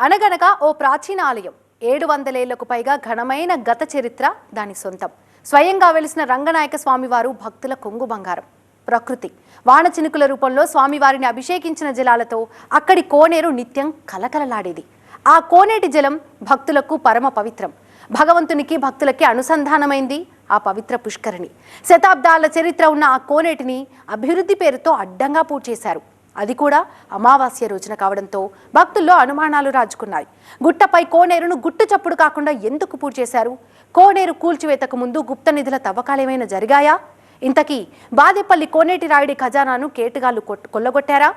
అనగనగా ఓ ప్రాచీన ఆలయం. ఏడు వందలేళ్ళకు పైగా ఘనమైన గత చరిత్ర దాని సొంతం. స్వయంగా వెలిసిన రంగనాయక స్వామివారు భక్తుల కొంగు బంగారం. ప్రకృతి. వాన చినుకుల రూపంలో స్వామివారిని అభిషేకించిన జలాలతో అక్కడి కోనేరు నిత్యం కలకలలాడేది. ఆ కోనేటి జలం భక్తులకు పరమ పవిత్రం. భగవంతునికి భక్తులకి అనుసంధానమైంది ఆ పవిత్ర పుష్కరిణి. శతాబ్దాల చరిత్ర ఉన్న ఆ కోనేటిని అభివృద్ధి పేరుతో అడ్డంగా పూడ్చేశారు. అది కూడా అమావాస్య రోజున కావడంతో భక్తుల్లో అనుమానాలు రాజుకున్నాయి. గుట్టపై కోనేరును గుట్టు చప్పుడు కాకుండా ఎందుకు పూజ చేశారు? కోనేరు కూల్చివేతకు ముందు గుప్త నిధుల తవ్వకాలేమైనా జరిగాయా? ఇంతకీ బాదేపల్లి కోనేటి రాయుడి ఖజానాను కేటుగాళ్ళు కొల్లగొట్టారా?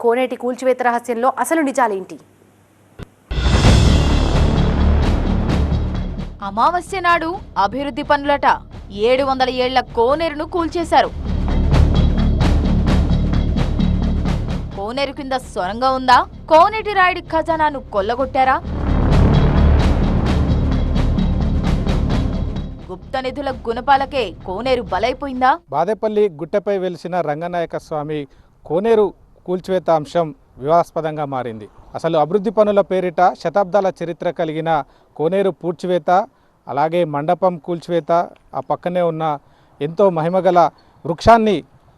కోనేటి కూల్చివేత రహస్యంలో అసలు నిజాలేంటి? అమావాస్య నాడు అభివృద్ధి పనులట ఏడు వందల ఏళ్ళ కోనేరును కూల్చేశారు. కోనేరు కింద సొరంగం ఉందా? కోనేటి రాయుడి ఖజానాను కొల్లగొట్టారా? గుప్త నిధుల గుణపాలకే కోనేరు బలైపోయిందా? బాదేపల్లి గుట్టపై వెలిసిన రంగనాయక స్వామి కోనేరు కూల్చివేత అంశం వివాదాస్పదంగా మారింది. అసలు అభివృద్ధి పనుల పేరిట శతాబ్దాల చరిత్ర కలిగిన కోనేరు పూడ్చివేత అలాగే మండపం కూల్చివేత ఆ పక్కనే ఉన్న ఎంతో మహిమగల వృక్షాన్ని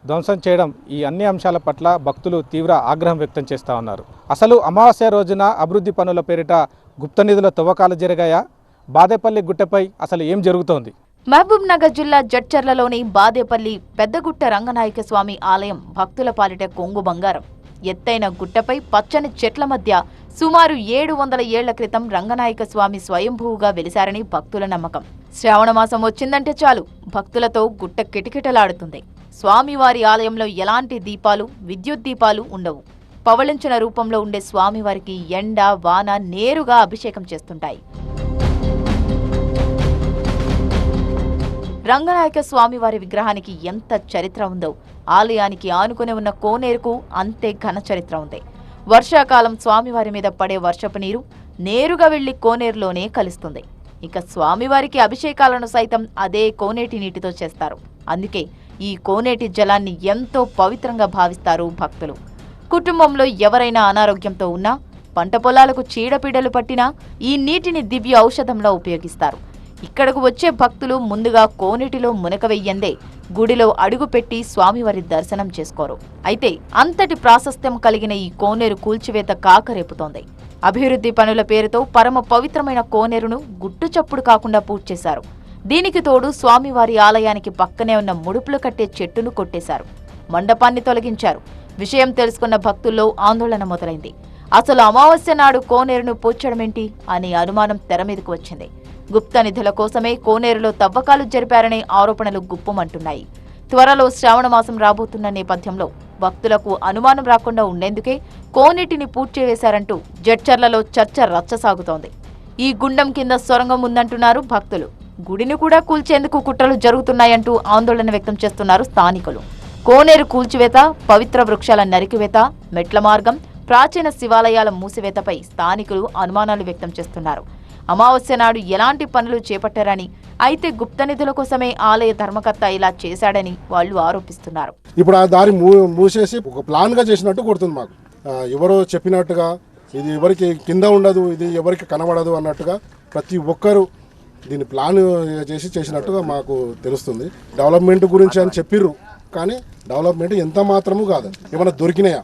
ధ్వంసం చేయడం ఈ అన్ని అంశాల పట్ల భక్తులు తీవ్ర ఆగ్రహం వ్యక్తం చేస్తూ ఉన్నారు. అసలు అమావాస్య రోజున అభివృద్ధి పనుల పేరిట గుప్త నిధుల తవ్వకాలు జరిగాయా? బాదేపల్లి గుట్టపై అసలు ఏం జరుగుతోంది? మహబూబ్ నగర్ జిల్లా జడ్చర్లలోని బాదేపల్లి పెద్దగుట్ట రంగనాయక స్వామి ఆలయం భక్తుల పాలిట కొంగు బంగారం. ఎత్తైన గుట్టపై పచ్చని చెట్ల మధ్య సుమారు ఏడు వందల ఏళ్ళ క్రితం రంగనాయక స్వామి స్వయంభూగా వెలిశారని భక్తుల నమ్మకం. శ్రావణమాసం వచ్చిందంటే చాలు. భక్తులతో గుట్ట కిటకిటలాడుతుంది. స్వామివారి ఆలయంలో ఎలాంటి దీపాలు విద్యుత్ దీపాలు ఉండవు. పవళించిన రూపంలో ఉండే స్వామివారికి ఎండ వాన నేరుగా అభిషేకం చేస్తుంటాయి. రంగనాయక స్వామివారి విగ్రహానికి ఎంత చరిత్ర ఉందో. ఆలయానికి ఆనుకుని ఉన్న కోనేరుకు అంతే ఘన చరిత్ర ఉంది. వర్షాకాలం స్వామివారి మీద పడే వర్షపు నీరు నేరుగా వెళ్ళి కోనేరులోనే కలుస్తుంది. ఇక స్వామివారికి అభిషేకాలను సైతం అదే కోనేటి నీటితో చేస్తారు. అందుకే ఈ కోనేటి జలాన్ని ఎంతో పవిత్రంగా భావిస్తారు భక్తులు. కుటుంబంలో ఎవరైనా అనారోగ్యంతో ఉన్నా పంట పొలాలకు చీడపీడలు పట్టినా ఈ నీటిని దివ్య ఔషధంలో ఉపయోగిస్తారు. ఇక్కడకు వచ్చే భక్తులు ముందుగా కోనేటిలో మునకవెయ్యందే గుడిలో అడుగుపెట్టి స్వామివారి దర్శనం చేసుకోరు. అయితే అంతటి ప్రాశస్త్యం కలిగిన ఈ కోనేరు కూల్చివేత కాకరేపుతోంది. అభివృద్ధి పనుల పేరుతో పరమ పవిత్రమైన కోనేరును గుట్టు చప్పుడు కాకుండా పూర్తి చేశారు. దీనికి తోడు స్వామివారి ఆలయానికి పక్కనే ఉన్న ముడుపులు కట్టే చెట్టును కొట్టేశారు. మండపాన్ని తొలగించారు. విషయం తెలుసుకున్న భక్తుల్లో ఆందోళన మొదలైంది. అసలు అమావాస్య నాడు కోనేరును పూడ్చడమేంటి అనే అనుమానం తెర మీదకు వచ్చింది. గుప్త నిధుల కోసమే కోనేరులో తవ్వకాలు జరిపారనే ఆరోపణలు గుప్పమంటున్నాయి. త్వరలో శ్రావణ మాసం రాబోతున్న నేపథ్యంలో భక్తులకు అనుమానం రాకుండా ఉండేందుకే కోనేటిని పూడ్చివేశారంటూ జడ్చర్లలో చర్చ రచ్చ సాగుతోంది ఈ గుండం కింద సొరంగం ఉందంటున్నారు భక్తులు. గుడిని కూడా కూల్చేందుకు కుట్రలు జరుగుతున్నాయంటూ ఆందోళన వ్యక్తం చేస్తున్నారు స్థానికులు. కోనేరు కూల్చివేత పవిత్ర వృక్షాల నరికివేత మెట్ల మార్గం ప్రాచీన శివాలయాల మూసివేతపై స్థానికులు అనుమానాలు వ్యక్తం చేస్తున్నారు. అమావాస్య నాడు ఎలాంటి పనులు చేపట్టారని అయితే గుప్త నిధుల కోసమే ఆలయ ధర్మకర్త ఇలా చేశాడని వాళ్ళు ఆరోపిస్తున్నారు. ఇప్పుడు ఆ దారి మూ మూసేసి ఒక ప్లాన్గా చేసినట్టు కొడుతుంది మాకు. ఎవరో చెప్పినట్టుగా ఇది ఎవరికి కింద ఉండదు ఇది ఎవరికి కనబడదు అన్నట్టుగా ప్రతి ఒక్కరు దీన్ని ప్లాన్ చేసి చేసినట్టుగా మాకు తెలుస్తుంది. డెవలప్మెంట్ గురించి అని చెప్పిర్రు కానీ డెవలప్మెంట్ ఎంత మాత్రము కాదు. ఏమైనా దొరికినాయా?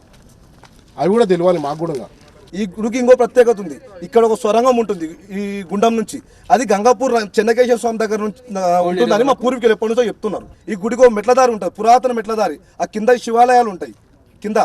అవి కూడా తెలియాలి మాకు కూడా ఈ గుడికి ఇంకో ప్రత్యేకత ఉంది. ఇక్కడ ఒక స్వరంగం ఉంటుంది ఈ గుండం నుంచి. అది గంగాపూర్ చెన్నకేశ్వర స్వామి దగ్గర నుంచి ఉంటుందని మా పూర్వీకులు ఎప్పటి నుంచో చెప్తున్నారు. ఈ గుడికి ఒక మెట్లదారి ఉంటుంది పురాతన మెట్లదారి. ఆ కింద శివాలయాలు ఉంటాయి. కింద.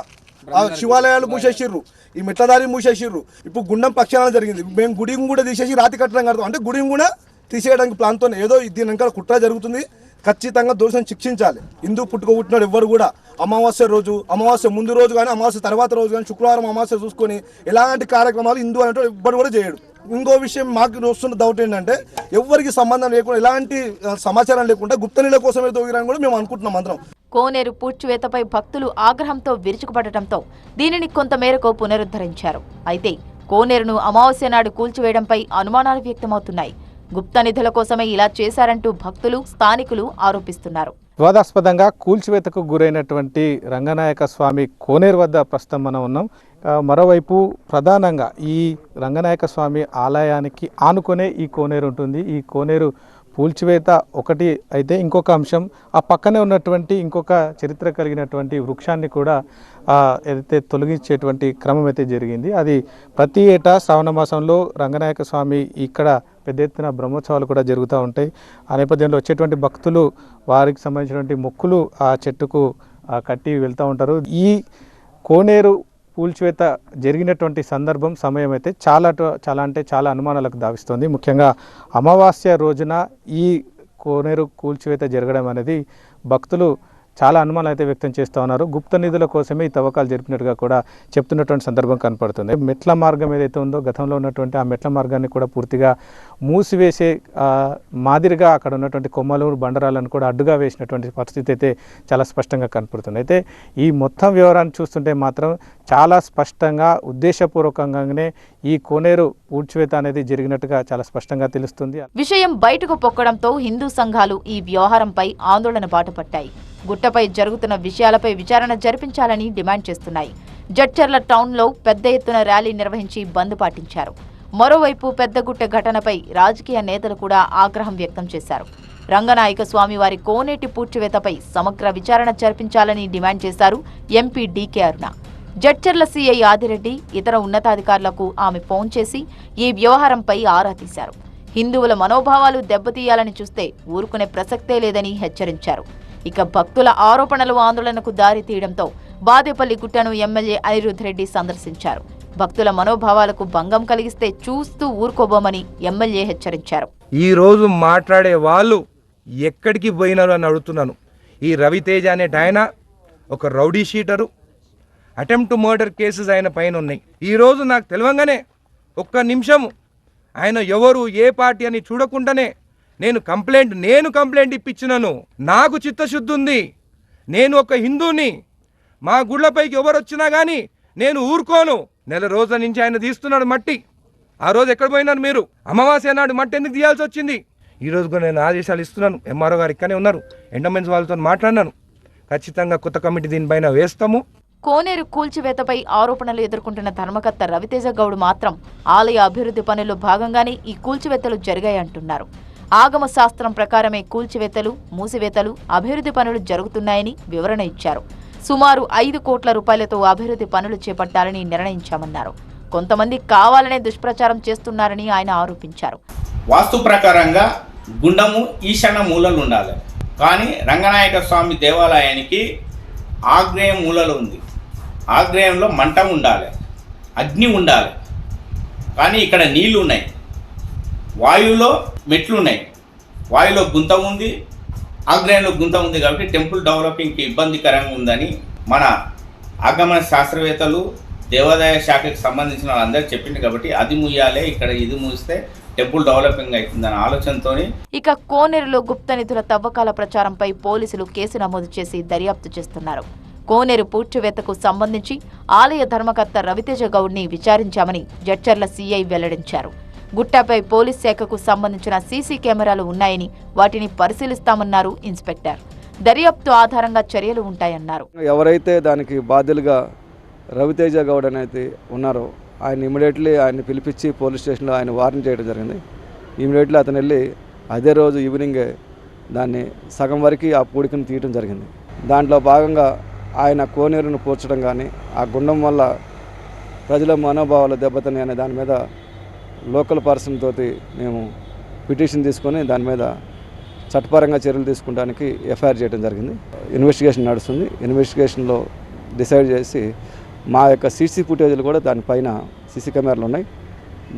ఆ శివాలయాలు మూసేసిర్రు. ఈ మెట్లదారి మూసేసిర్రు. ఇప్పుడు గుండం పక్షాన జరిగింది. మేము గుడిని కూడా తీసేసి రాతి కట్టడం కడతాం. అంటే గుడిని కూడా తీసేయడానికి ప్లాన్తో ఏదో దీని వెనకాల కుట్ర జరుగుతుంది. ఖచ్చితంగా దోషం శిక్షించాలి. హిందూ పుట్టుక పుట్టినాడు ఎవ్వరు కూడా అమావాస్య రోజు అమావాస్య ముందు రోజు కానీ అమావాస్య తర్వాత రోజు కానీ శుక్రవారం అమావాస్య చూసుకొని ఎలాంటి కార్యక్రమాలు హిందూ అంటే ఎవ్వరు కూడా చేయడు. ఇంకో విషయం మాకు వస్తున్న డౌట్ ఏంటంటే ఎవరికి సంబంధం లేకుండా ఎలాంటి సమాచారం లేకుండా గుప్త నీళ్ళ కోసమే తోగిరని కూడా మేము అనుకుంటున్నాం అందరం. కోనేరు పూడ్చివేతపై భక్తులు ఆగ్రహంతో విరుచుకుపడటంతో దీనిని కొంతమేరకు పునరుద్ధరించారు. అయితే కోనేరును అమావాస్య నాడు కూల్చివేయడంపై అనుమానాలు వ్యక్తమవుతున్నాయి. గుప్త నిధుల కోసమే ఇలా చేశారంటూ భక్తులు స్థానికులు ఆరోపిస్తున్నారు. వివాదాస్పదంగా కూల్చివేతకు గురైనటువంటి రంగనాయక స్వామి కోనేరు వద్ద ప్రస్తుతం మనం ఉన్నాం. మరోవైపు ప్రధానంగా ఈ రంగనాయక స్వామి ఆలయానికి ఆనుకునే ఈ కోనేరు ఉంటుంది. ఈ కోనేరు కూల్చివేత ఒకటి అయితే ఇంకొక అంశం ఆ పక్కనే ఉన్నటువంటి ఇంకొక చరిత్ర కలిగినటువంటి వృక్షాన్ని కూడా ఏదైతే తొలగించేటువంటి క్రమం అయితే జరిగింది. అది ప్రతి ఏటా శ్రావణ మాసంలో రంగనాయక స్వామి ఇక్కడ పెద్ద ఎత్తున బ్రహ్మోత్సవాలు కూడా జరుగుతూ ఉంటాయి. ఆ నేపథ్యంలో వచ్చేటువంటి భక్తులు వారికి సంబంధించినటువంటి మొక్కులు ఆ చెట్టుకు కట్టి వెళ్తూ ఉంటారు. ఈ కోనేరు కూల్చివేత జరిగినటువంటి సందర్భం సమయం అయితే చాలా చాలా అంటే చాలా అనుమానాలకు దావిస్తుంది. ముఖ్యంగా అమావాస్య రోజున ఈ కోనేరు కూల్చివేత జరగడం అనేది భక్తులు చాలా అనుమానాలు అయితే వ్యక్తం చేస్తూ ఉన్నారు. గుప్త నిధుల కోసమే ఈ తవ్వకాలు జరిపినట్టుగా కూడా చెప్తున్నటువంటి సందర్భం కనపడుతుంది. మెట్ల మార్గం ఏదైతే ఉందో గతంలో ఉన్నటువంటి ఆ మెట్ల మార్గాన్ని కూడా పూర్తిగా మూసివేసే మాదిరిగా అక్కడ ఉన్నటువంటి కొమ్మలు బండరాలను కూడా అడ్డుగా వేసినటువంటి పరిస్థితి అయితే చాలా స్పష్టంగా కనపడుతుంది. అయితే ఈ మొత్తం వివరాన్ని చూస్తుంటే మాత్రం చాలా స్పష్టంగా ఉద్దేశపూర్వకంగానే ఈ కోనేరు ఊడ్చివేత అనేది జరిగినట్టుగా చాలా స్పష్టంగా తెలుస్తుంది. విషయం బయటకు పొక్కడంతో హిందూ సంఘాలు ఈ వ్యవహారంపై ఆందోళన బాటపట్టాయి. గుట్టపై జరుగుతున్న విషయాలపై విచారణ జరిపించాలని డిమాండ్ చేస్తున్నాయి. జడ్చర్ల టౌన్లో పెద్ద ఎత్తున ర్యాలీ నిర్వహించి బంద్ పాటించారు. మరోవైపు పెద్దగుట్ట ఘటనపై రాజకీయ నేతలు కూడా ఆగ్రహం వ్యక్తం చేశారు. రంగనాయక స్వామి వారి కోనేటి పూడ్చివేతపై సమగ్ర విచారణ జరిపించాలని డిమాండ్ చేశారు MP DK Aruna. Jadcherla CI Adireddy ఇతర ఉన్నతాధికారులకు ఆమె ఫోన్ చేసి ఈ వ్యవహారంపై ఆరా తీశారు. హిందువుల మనోభావాలు దెబ్బతీయాలని చూస్తే ఊరుకునే ప్రసక్తే లేదని హెచ్చరించారు. ఇక భక్తుల ఆరోపణలు ఆందోళనకు దారి తీయడంతో బాదేపల్లి గుట్టను ఎమ్మెల్యే అనిరుద్ధ్ రెడ్డి సందర్శించారు. భక్తుల మనోభావాలకు భంగం కలిగిస్తే చూస్తూ ఊరుకోబోమని ఎమ్మెల్యే హెచ్చరించారు. ఈ రోజు మాట్లాడే వాళ్ళు ఎక్కడికి పోయినారు అని అడుగుతున్నాను. ఈ రవితేజ అనే ఆయన ఒక rowdy sheeter attempt murder cases ఆయన పైన ఉన్నాయి ఈరోజు నాకు తెలియంగానే ఒక్క నిమిషం ఆయన ఎవరు ఏ పార్టీ అని చూడకుండానే నేను కంప్లైంట్ నేను కంప్లైంట్ ఇప్పించినను నాకు చిత్తశుద్ధి ఉంది. నేను ఒక హిందూని మా గుళ్ళపైకి ఎవరు వచ్చినా కానీ నేను ఊరుకోను. నెల రోజుల నుంచి ఆయన తీస్తున్నాడు మట్టి. ఆ రోజు ఎక్కడ పోయినారు మీరు? అమావాస్య నాడు మట్టి ఎందుకు తీయాల్సి వచ్చింది? ఈ రోజు కూడా నేను ఆదేశాలు ఇస్తున్నాను. ఎంఆర్ఓ గారు ఇక్కడనే ఉన్నారు. ఎండోమెంట్స్ వాళ్ళతో మాట్లాడినాను. ఖచ్చితంగా కొత్త కమిటీ దీనిపైన వేస్తాము. కోనేరు కూల్చివేతపై ఆరోపణలు ఎదుర్కొంటున్న ధర్మకర్త రవితేజ గౌడ్ మాత్రం ఆలయ అభివృద్ధి పనుల్లో భాగంగానే ఈ కూల్చివేతలు జరిగాయంటున్నారు. ఆగమ శాస్త్రం ప్రకారమే కూల్చివేతలు మూసివేతలు అభివృద్ధి పనులు జరుగుతున్నాయని వివరణ ఇచ్చారు. సుమారు ఐదు కోట్ల రూపాయలతో అభివృద్ధి పనులు చేపట్టాలని నిర్ణయించామన్నారు. కొంతమంది కావాలనే దుష్ప్రచారం చేస్తున్నారని ఆయన ఆరోపించారు. వాస్తు ప్రకారంగా గుండము ఈశాన్య మూలలు ఉండాలి. కానీ రంగనాయక స్వామి దేవాలయానికి ఆగ్నేయ మూలలు ఉంది. ఆగ్నేయంలో మంట ఉండాలి అగ్ని ఉండాలి. కానీ ఇక్కడ నీళ్ళు ఉన్నాయి వాయువులో మెట్లు ఉన్నాయి వాయులో గుంత ఉంది ఆగ్నేయంలో గుంత ఉంది కాబట్టి టెంపుల్ డెవలపింగ్కి ఇబ్బందికరంగా ఉందని మన ఆగమన శాస్త్రవేత్తలు దేవాదాయ శాఖకి సంబంధించిన వాళ్ళందరూ చెప్పింది కాబట్టి అది ముయ్యాలే ఇక్కడ ఇది ముగిస్తే టెంపుల్ డెవలపింగ్ అవుతుందనే ఆలోచనతో ఇక కోనేరులో గుప్త నిధుల తవ్వకాల ప్రచారంపై పోలీసులు కేసు నమోదు చేసి దర్యాప్తు చేస్తున్నారు. కోనేరు పూడ్చివేతకు సంబంధించి ఆలయ ధర్మకర్త రవితేజ గౌడ్ని విచారించామని జడ్చర్ల సీఐ వెల్లడించారు. గుట్టపై పోలీస్ శాఖకు సంబంధించిన సీసీ కెమెరాలు ఉన్నాయని వాటిని పరిశీలిస్తామన్నారు ఇన్స్పెక్టర్. దర్యాప్తు ఆధారంగా చర్యలు ఉంటాయన్నారు. ఎవరైతే దానికి బాధ్యులుగా రవితేజ గౌడ్ అనేది ఉన్నారో ఆయన ఇమీడియట్లీ ఆయన్ని పిలిపించి పోలీస్ స్టేషన్లో ఆయన వార్న్ చేయడం జరిగింది. ఇమీడియట్లీ అతను వెళ్ళి అదే రోజు ఈవినింగే దాన్ని సగం వరకు ఆ పూడికను తీయటం జరిగింది. దాంట్లో భాగంగా ఆయన కోనేరును పూడ్చడం కానీ ఆ గుండం వల్ల ప్రజల మనోభావాలు దెబ్బతని అనే దాని మీద లోకల్ పర్సన్ తోటి మేము పిటిషన్ తీసుకొని దాని మీద చట్టపరంగా చర్యలు తీసుకోవడానికి ఎఫ్ఐఆర్ చేయడం జరిగింది. ఇన్వెస్టిగేషన్ నడుస్తుంది. ఇన్వెస్టిగేషన్లో డిసైడ్ చేసి మా యొక్క సీసీ ఫుటేజ్లు కూడా దానిపైన సీసీ కెమెరాలు ఉన్నాయి.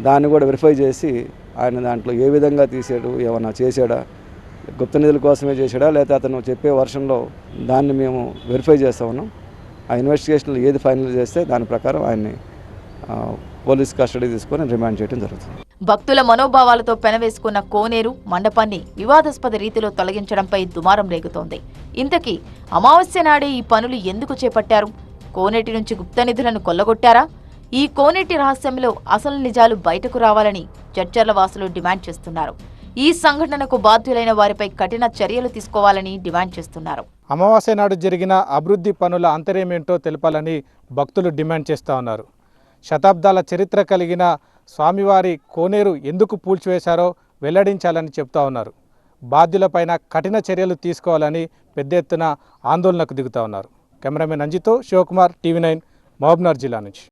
దాన్ని కూడా వెరిఫై చేసి ఆయన దాంట్లో ఏ విధంగా తీసాడు ఏమన్నా చేశాడా గుప్త నిధుల కోసమే చేశాడా లేకపోతే అతను చెప్పే వర్షంలో దాన్ని మేము వెరిఫై చేస్తూ ఉన్నాం. ఆ ఇన్వెస్టిగేషన్లో ఏది ఫైనల్ చేస్తే దాని ప్రకారం ఆయన్ని పోలీస్ కస్టడీ తీసుకొని రిమాండ్ చేయడం జరుగుతుంది. భక్తుల మనోభావాలతో పెనవేసుకున్న కోనేరు మండపాన్ని వివాదాస్పద రీతిలో తొలగించడంపై దుమారం రేగుతోంది. ఇంతకీ అమావాస్య నాడే ఈ పనులు ఎందుకు చేపట్టారు? కోనేటి నుంచి గుప్త నిధులను కొల్లగొట్టారా? ఈ కోనేటి రహస్యంలో అసలు నిజాలు బయటకు రావాలని చర్చర్ల వాసులు డిమాండ్ చేస్తున్నారు. ఈ సంఘటనకు బాధ్యులైన వారిపై కఠిన చర్యలు తీసుకోవాలని డిమాండ్ చేస్తున్నారు. అమావాస్య నాడు జరిగిన అభివృద్ధి పనుల అంతర్యమేంటో తెలపాలని భక్తులు డిమాండ్ చేస్తూ ఉన్నారు. శతాబ్దాల చరిత్ర కలిగిన స్వామివారి కోనేరు ఎందుకు పూల్చివేశారో వెల్లడించాలని చెప్తా ఉన్నారు. బాధ్యులపైన కఠిన చర్యలు తీసుకోవాలని పెద్ద ఎత్తున ఆందోళనకు దిగుతా ఉన్నారు. కెమెరామెన్ అంజితో శివకుమార్ టీవీ నైన్ మహబూబ్నగర్ జిల్లా నుంచి.